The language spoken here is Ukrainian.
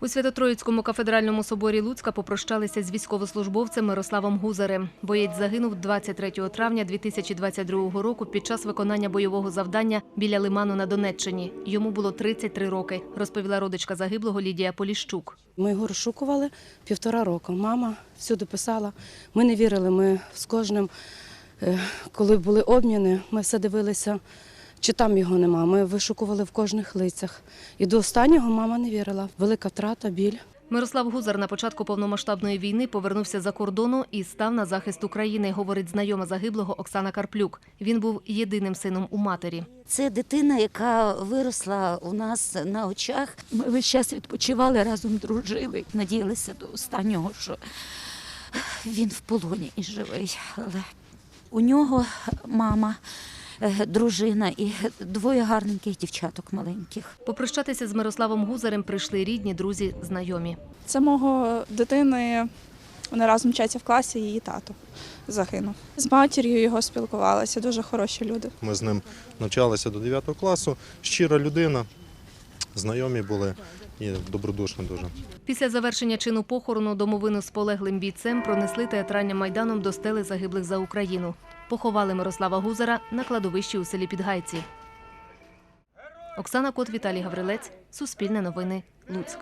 У Свято-Троїцькому кафедральному соборі Луцька попрощалися з військовослужбовцем Мирославом Гузарем. Боєць загинув 23 травня 2022 року під час виконання бойового завдання біля Лиману на Донеччині. Йому було 33 роки, розповіла родичка загиблого Лідія Поліщук. Ми його розшукували півтора року. Мама всюди писала. Ми не вірили. Ми з кожним, е, коли були обміни, ми все дивилися, чи там його нема. Ми вишукували в кожних лицях. І до останнього мама не вірила. Велика втрата, біль. Мирослав Гузар на початку повномасштабної війни повернувся за кордону і став на захист України, говорить знайома загиблого Оксана Карплюк. Він був єдиним сином у матері. Це дитина, яка виросла у нас на очах. Ми весь час відпочивали разом, дружили. Надіялися до останнього, що він в полоні і живий. Але у нього мама, дружина і двоє гарненьких дівчаток маленьких. Попрощатися з Мирославом Гузарем прийшли рідні, друзі, знайомі. Це мого дитини. Вони разом вчаться в класі, її тато загинув. З матір'ю його спілкувалася, дуже хороші люди. Ми з ним навчалися до 9 класу. Щира людина, знайомі були і добродушна дуже. Після завершення чину похорону домовину з полеглим бійцем пронесли театральним майданом до стели загиблих за Україну. Поховали Мирослава Гузара на кладовищі у селі Підгайці. Оксана Кот, Віталій Гаврилець, Суспільне новини, Луцьк.